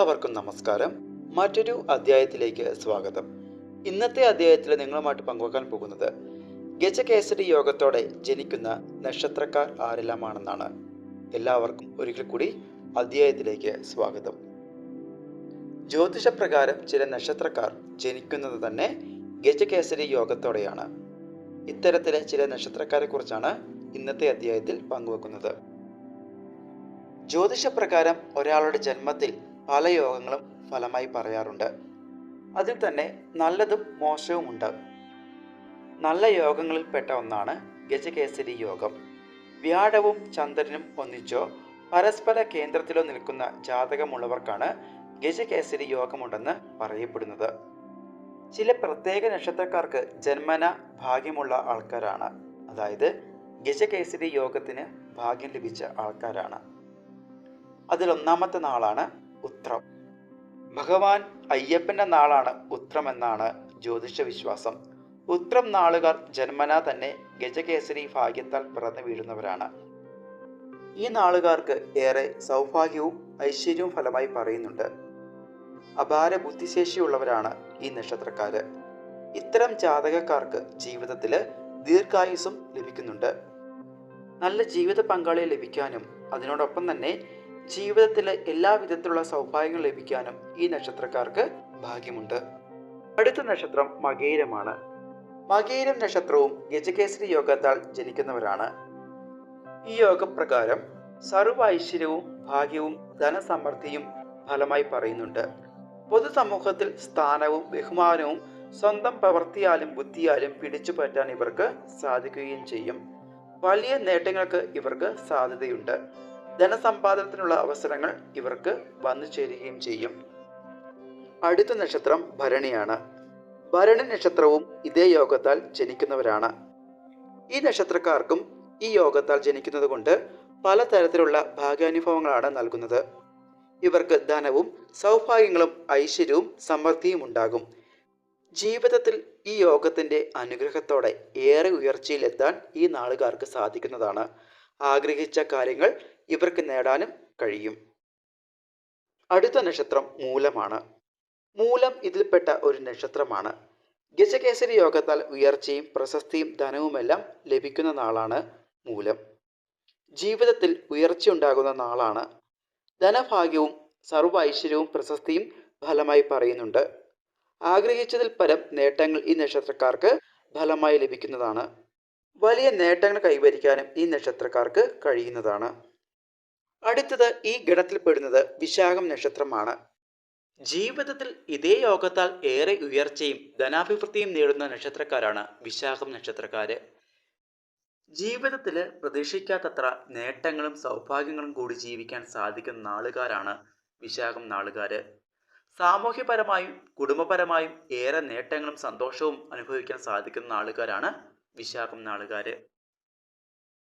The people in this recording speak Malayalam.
എല്ലാവർക്കും നമസ്കാരം. മറ്റൊരു അധ്യായത്തിലേക്ക് സ്വാഗതം. ഇന്നത്തെ അധ്യായത്തിൽ നിങ്ങളുമായിട്ട് പങ്കുവെക്കാൻ പോകുന്നത് ഗജകേസരി യോഗത്തോടെ ജനിക്കുന്ന നക്ഷത്രക്കാർ ആരെല്ലാമാണെന്നാണ്. എല്ലാവർക്കും ഒരിക്കൽ കൂടി അധ്യായത്തിലേക്ക് സ്വാഗതം. ജ്യോതിഷപ്രകാരം ചില നക്ഷത്രക്കാർ ജനിക്കുന്നത് തന്നെ ഗജകേസരി യോഗത്തോടെയാണ്. ഇത്തരത്തിലെ ചില നക്ഷത്രക്കാരെ കുറിച്ചാണ് ഇന്നത്തെ അധ്യായത്തിൽ പങ്കുവെക്കുന്നത്. ജ്യോതിഷപ്രകാരം ഒരാളുടെ ജന്മത്തിൽ പല യോഗങ്ങളും ഫലമായി പറയാറുണ്ട്. അതിൽ തന്നെ നല്ലതും മോശവുമുണ്ട്. നല്ല യോഗങ്ങളിൽപ്പെട്ട ഒന്നാണ് ഗജകേസരി യോഗം. വ്യാഴവും ചന്ദ്രനും ഒന്നിച്ചോ പരസ്പര കേന്ദ്രത്തിലോ നിൽക്കുന്ന ജാതകമുള്ളവർക്കാണ് ഗജകേസരി യോഗമുണ്ടെന്ന് പറയപ്പെടുന്നത്. ചില പ്രത്യേക നക്ഷത്രക്കാർക്ക് ജന്മന ഭാഗ്യമുള്ള ആൾക്കാരാണ്. അതായത് ഗജകേസരി യോഗത്തിന് ഭാഗ്യം ലഭിച്ച ആൾക്കാരാണ്. അതിലൊന്നാമത്തെ നാളാണ് ഉത്രം. ഭഗവാൻ അയ്യപ്പന്റെ നാളാണ് ഉത്രം എന്നാണ് ജ്യോതിഷ വിശ്വാസം ഉത്രം നാളുകാർ ജന്മനാ തന്നെ ഗജകേസരി ഭാഗ്യത്താൽ പിറന്നു വീഴുന്നവരാണ്. ഈ നാളുകാർക്ക് ഏറെ സൗഭാഗ്യവും ഐശ്വര്യവും ഫലമായി പറയുന്നുണ്ട്. അപാര ബുദ്ധിശേഷിയുള്ളവരാണ് ഈ നക്ഷത്രക്കാര്. ഇത്തരം ജാതകക്കാർക്ക് ജീവിതത്തിൽ ദീർഘായുസും ലഭിക്കുന്നുണ്ട്. നല്ല ജീവിത പങ്കാളിയെ ലഭിക്കാനും അതിനോടൊപ്പം തന്നെ ജീവിതത്തിലെ എല്ലാ വിധത്തിലുള്ള സൗഭാഗ്യങ്ങൾ ലഭിക്കാനും ഈ നക്ഷത്രക്കാർക്ക് ഭാഗ്യമുണ്ട്. അടുത്ത നക്ഷത്രം മകേരമാണ്. മകേരം നക്ഷത്രവും ഗജകേസരി യോഗത്താൽ ജനിക്കുന്നവരാണ്. ഈ യോഗപ്രകാരം സർവ ഐശ്വര്യവും ഭാഗ്യവും ധനസമൃദ്ധിയും ഫലമായി പറയുന്നുണ്ട്. പൊതുസമൂഹത്തിൽ സ്ഥാനവും ബഹുമാനവും സ്വന്തം പ്രവൃത്തിയാലും ബുദ്ധിയാലും പിടിച്ചു പറ്റാൻ ഇവർക്ക് സാധിക്കുകയും ചെയ്യും. വലിയ നേട്ടങ്ങൾക്ക് ഇവർക്ക് സാധ്യതയുണ്ട്. ധനസമ്പാദനത്തിനുള്ള അവസരങ്ങൾ ഇവർക്ക് വന്നു ചേരുകയും ചെയ്യും. അടുത്ത നക്ഷത്രം ഭരണിയാണ്. ഭരണി നക്ഷത്രവും ഇതേ യോഗത്താൽ ജനിക്കുന്നവരാണ്. ഈ നക്ഷത്രക്കാർക്കും ഈ യോഗത്താൽ ജനിക്കുന്നത് കൊണ്ട് പലതരത്തിലുള്ള ഭാഗ്യാനുഭവങ്ങളാണ് നൽകുന്നത്. ഇവർക്ക് ധനവും സൗഭാഗ്യങ്ങളും ഐശ്വര്യവും സമൃദ്ധിയും ഉണ്ടാകും. ജീവിതത്തിൽ ഈ യോഗത്തിന്റെ അനുഗ്രഹത്തോടെ ഏറെ ഉയർച്ചയിലെത്താൻ ഈ നാളുകാർക്ക് സാധിക്കുന്നതാണ്. ആഗ്രഹിച്ച കാര്യങ്ങൾ ഇവർക്ക് നേടാനും കഴിയും. അടുത്ത നക്ഷത്രം മൂലമാണ്. മൂലം ഇതിൽപ്പെട്ട ഒരു നക്ഷത്രമാണ്. ഗജകേസരി യോഗത്താൽ ഉയർച്ചയും പ്രശസ്തിയും ധനവുമെല്ലാം ലഭിക്കുന്ന നാളാണ് മൂലം. ജീവിതത്തിൽ ഉയർച്ചയുണ്ടാകുന്ന നാളാണ്. ധനഭാഗ്യവും സർവ ഐശ്വര്യവും പ്രശസ്തിയും ഫലമായി പറയുന്നുണ്ട്. ആഗ്രഹിച്ചതിൽ പരം നേട്ടങ്ങൾ ഈ നക്ഷത്രക്കാർക്ക് ഫലമായി ലഭിക്കുന്നതാണ്. വലിയ നേട്ടങ്ങൾ കൈവരിക്കാനും ഈ നക്ഷത്രക്കാർക്ക് കഴിയുന്നതാണ്. അടുത്തത് ഈ ഗണത്തിൽപ്പെടുന്നത് വിശാഖം നക്ഷത്രമാണ്. ജീവിതത്തിൽ ഇതേ യോഗത്താൽ ഏറെ ഉയർച്ചയും ധനാഭിവൃദ്ധിയും നേടുന്ന നക്ഷത്രക്കാരാണ് വിശാഖം നക്ഷത്രക്കാര്. ജീവിതത്തിൽ പ്രതീക്ഷിക്കാത്തത്ര നേട്ടങ്ങളും സൗഭാഗ്യങ്ങളും കൂടി ജീവിക്കാൻ സാധിക്കുന്ന നാളുകാരാണ് വിശാഖം നാളുകാര്. സാമൂഹ്യപരമായും കുടുംബപരമായും ഏറെ നേട്ടങ്ങളും സന്തോഷവും അനുഭവിക്കാൻ സാധിക്കുന്ന നാളുകാരാണ് വിശാഖം നാളുകാര്.